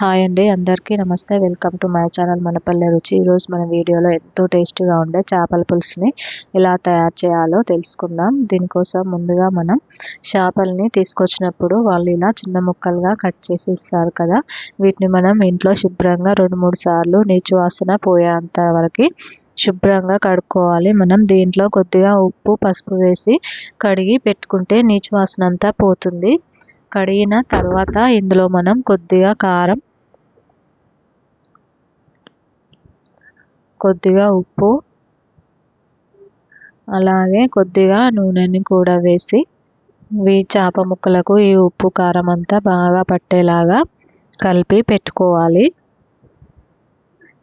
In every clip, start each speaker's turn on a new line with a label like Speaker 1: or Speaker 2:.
Speaker 1: Hi అండి అందరికీ నమస్తే. Welcome to my channel Manapalle Ruchi. ఈరోజు మన వీడియోలో ఎంతో టేస్టీగా ఉండే చేపల పులుసుని ఎలా తయారు చేయాలో తెలుసుకుందాం. దీనికోసం ముందుగా మనం చేపల్ని తీసుకొచ్చినప్పుడు వాళ్ళు ఇలా చిన్న ముక్కలుగా కట్ చేసి ఇస్తారు కదా. వీటిని మనం ఇంట్లో శుభ్రంగా రెండు మూడు సార్లు నీచు వాసన పోయేంత వరకు శుభ్రంగా కడుక్కోవాలి. మనం దీంట్లో కొద్దిగా ఉప్పు పసుపు వేసి కడిగి పెట్టుకుంటే నీచు వాసన అంతా పోతుంది. కడిగిన తర్వాత ఇందులో మనం కొద్దిగా కారం కొద్దిగా ఉప్పు అలాగే కొద్దిగా నూనెని కూడా వేసి ఈ చేప ముక్కలకు ఈ ఉప్పు కారం అంతా బాగా పట్టేలాగా కలిపి పెట్టుకోవాలి.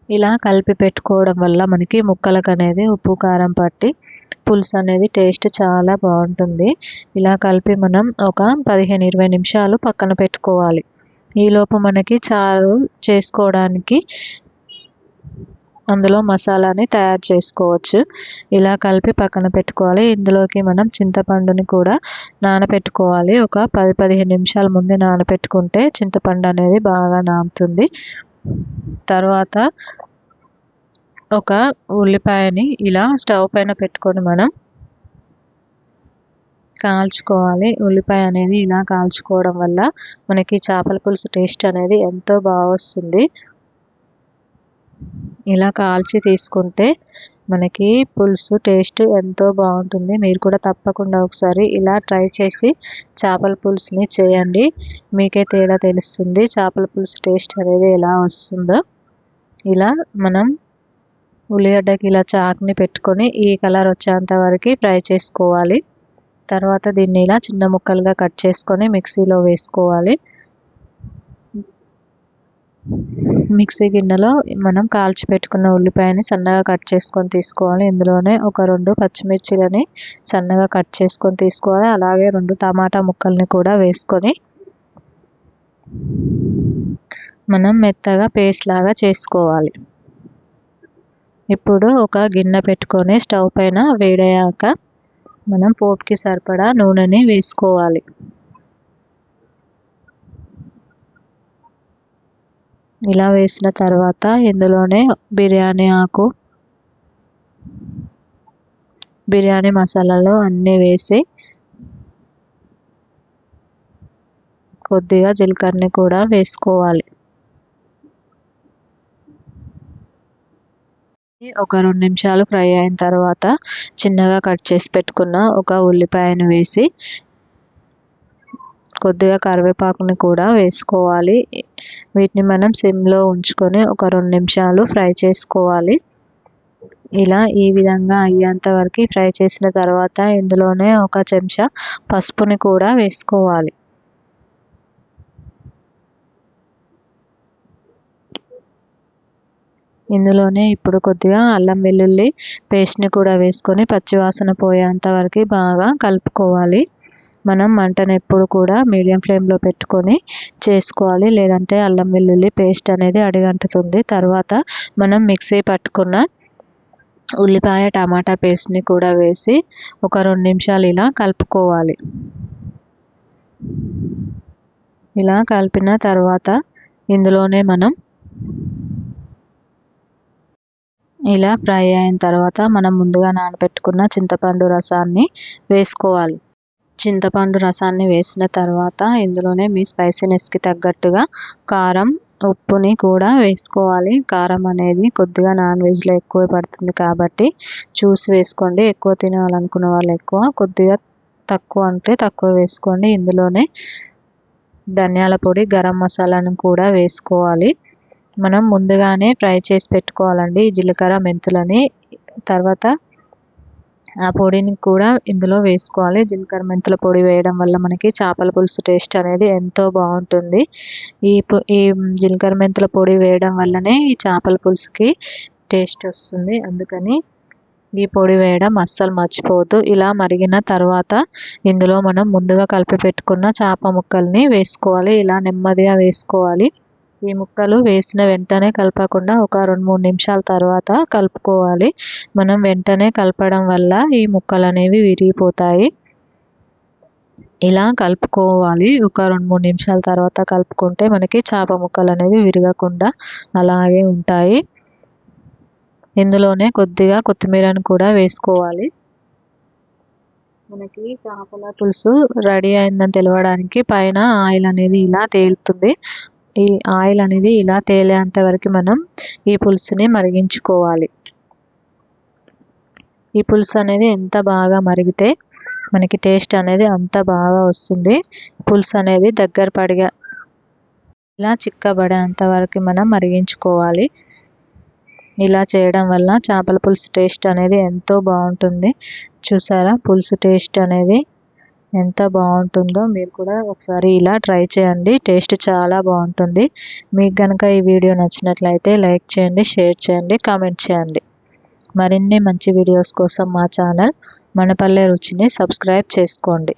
Speaker 1: ఇలా కలిపి పెట్టుకోవడం వల్ల మనకి ముక్కలకు అనేది ఉప్పు కారం పట్టి పులుసు అనేది టేస్ట్ చాలా బాగుంటుంది. ఇలా కలిపి మనం ఒక పదిహేను ఇరవై నిమిషాలు పక్కన పెట్టుకోవాలి. ఈలోపు మనకి చారు చేసుకోవడానికి అందులో మసాలాని తయారు చేసుకోవచ్చు. ఇలా కలిపి పక్కన పెట్టుకోవాలి. ఇందులోకి మనం చింతపండుని కూడా నానబెట్టుకోవాలి ఒక పది పదిహేను నిమిషాల ముందే నానబెట్టుకుంటే చింతపండు అనేది బాగా నానుతుంది. తర్వాత ఒక ఉల్లిపాయని ఇలా స్టవ్ పైన పెట్టుకొని మనం కాల్చుకోవాలి. ఉల్లిపాయ అనేది ఇలా కాల్చుకోవడం వల్ల మనకి చేపల పులుసు టేస్ట్ అనేది ఎంతో బాగా వస్తుంది. ఇలా కాల్చి తీసుకుంటే మనకి పులుసు టేస్ట్ ఎంతో బాగుంటుంది. మీరు కూడా తప్పకుండా ఒకసారి ఇలా ట్రై చేసి చేపల పులుసుని చేయండి. మీకే తేడా తెలుస్తుంది చేపల పులుసు టేస్ట్ అనేది ఎలా వస్తుందో. ఇలా మనం ఉల్లిగడ్డకి ఇలా చాకుని పెట్టుకొని ఈ కలర్ వచ్చేంత వరకు ఫ్రై చేసుకోవాలి. తర్వాత దీన్ని ఇలా చిన్న ముక్కలుగా కట్ చేసుకొని మిక్సీలో వేసుకోవాలి. మిక్సీ గిన్నెలో మనం కాల్చి పెట్టుకున్న ఉల్లిపాయని సన్నగా కట్ చేసుకొని తీసుకోవాలి. ఇందులోనే ఒక రెండు పచ్చిమిర్చిలని సన్నగా కట్ చేసుకొని తీసుకోవాలి. అలాగే రెండు టమాటా ముక్కల్ని కూడా వేసుకొని మనం మెత్తగా పేస్ట్ లాగా చేసుకోవాలి. ఇప్పుడు ఒక గిన్నె పెట్టుకొని స్టవ్ పైన వేడయ్యాక మనం పోపుకి సరిపడా నూనెని వేసుకోవాలి. ఇలా వేసిన తర్వాత ఇందులోనే బిర్యానీ ఆకు బిర్యానీ మసాలాలు అన్నీ వేసి కొద్దిగా జీలకర్రని కూడా వేసుకోవాలి. ఒక రెండు నిమిషాలు ఫ్రై అయిన తర్వాత చిన్నగా కట్ చేసి పెట్టుకున్న ఒక ఉల్లిపాయను వేసి కొద్దిగా కరివేపాకుని కూడా వేసుకోవాలి. వీటిని మనం సిమ్లో ఉంచుకొని ఒక రెండు నిమిషాలు ఫ్రై చేసుకోవాలి. ఇలా ఈ విధంగా అయ్యేంత వరకు ఫ్రై చేసిన తర్వాత ఇందులోనే ఒక చెంచా పసుపుని కూడా వేసుకోవాలి. ఇందులోనే ఇప్పుడు కొద్దిగా అల్లం వెల్లుల్లి పేస్ట్ని కూడా వేసుకొని పచ్చివాసన పోయేంత వరకు బాగా కలుపుకోవాలి. మనం మంటను ఎప్పుడు కూడా మీడియం ఫ్లేమ్లో పెట్టుకొని చేసుకోవాలి. లేదంటే అల్లం వెల్లుల్లి పేస్ట్ అనేది అడిగంటుతుంది. తర్వాత మనం మిక్సీ పట్టుకున్న ఉల్లిపాయ టమాటా పేస్ట్ని కూడా వేసి ఒక రెండు నిమిషాలు ఇలా కలుపుకోవాలి. ఇలా కలిపిన తర్వాత ఇందులోనే మనం ఇలా ఫ్రై అయిన తర్వాత మనం ముందుగా నానబెట్టుకున్న చింతపండు రసాన్ని వేసుకోవాలి. చింతపండు రసాన్ని వేసిన తర్వాత ఇందులోనే మీ స్పైసీనెస్కి తగ్గట్టుగా కారం ఉప్పుని కూడా వేసుకోవాలి. కారం అనేది కొద్దిగా నాన్ వెజ్లో ఎక్కువ పడుతుంది కాబట్టి చూసి వేసుకోండి. ఎక్కువ తినాలనుకున్న వాళ్ళు ఎక్కువ. కొద్దిగా తక్కువ అంటే తక్కువ వేసుకోండి. ఇందులోనే ధనియాల పొడి గరం మసాలాను కూడా వేసుకోవాలి. మనం ముందుగానే ఫ్రై చేసి పెట్టుకోవాలండి. జీలకర్ర మెంతులని తర్వాత ఆ పొడిని కూడా ఇందులో వేసుకోవాలి. జీలకర్ర మెంతుల పొడి వేయడం వల్ల మనకి చేపల పులుసు టేస్ట్ అనేది ఎంతో బాగుంటుంది. ఈ ఈ జీలకర్ర మెంతుల పొడి వేయడం వల్లనే ఈ చేపల పులుసుకి టేస్ట్ వస్తుంది. అందుకని ఈ పొడి వేయడం అస్సలు మర్చిపోవద్దు. ఇలా మరిగిన తర్వాత ఇందులో మనం ముందుగా కలిపి పెట్టుకున్న చేప ముక్కల్ని వేసుకోవాలి. ఇలా నెమ్మదిగా వేసుకోవాలి. ఈ ముక్కలు వేసిన వెంటనే కలపకుండా ఒక రెండు మూడు నిమిషాల తర్వాత కలుపుకోవాలి. మనం వెంటనే కలపడం వల్ల ఈ ముక్కలు అనేవి విరిగిపోతాయి. ఇలా కలుపుకోవాలి. ఒక రెండు మూడు నిమిషాల తర్వాత కలుపుకుంటే మనకి చేప ముక్కలు అనేవి విరగకుండా అలాగే ఉంటాయి. ఇందులోనే కొద్దిగా కొత్తిమీరను కూడా వేసుకోవాలి. మనకి చేపల పులుసు రెడీ అయిందని తెలవడానికి పైన ఆయిల్ అనేది ఇలా తేలుతుంది. ఈ ఆయిల్ అనేది ఇలా తేలేంత వరకు మనం ఈ పులుసుని మరిగించుకోవాలి. ఈ పులుసు అనేది ఎంత బాగా మరిగితే మనకి టేస్ట్ అనేది అంత బాగా వస్తుంది. పులుసు అనేది దగ్గర పడిగా ఇలా చిక్కబడేంత వరకు మనం మరిగించుకోవాలి. ఇలా చేయడం వల్ల చేపల పులుసు టేస్ట్ అనేది ఎంతో బాగుంటుంది. చూసారా? పులుసు టేస్ట్ అనేది ఎంత బాగుంటుందో మీరు కూడా ఒకసారి ఇలా ట్రై చేయండి. టేస్ట్ చాలా బాగుంటుంది. మీకు కనుక ఈ వీడియో నచ్చినట్లయితే లైక్ చేయండి షేర్ చేయండి కామెంట్ చేయండి. మరిన్ని మంచి వీడియోస్ కోసం మా ఛానల్ మనపల్లె రుచిని సబ్స్క్రైబ్ చేసుకోండి.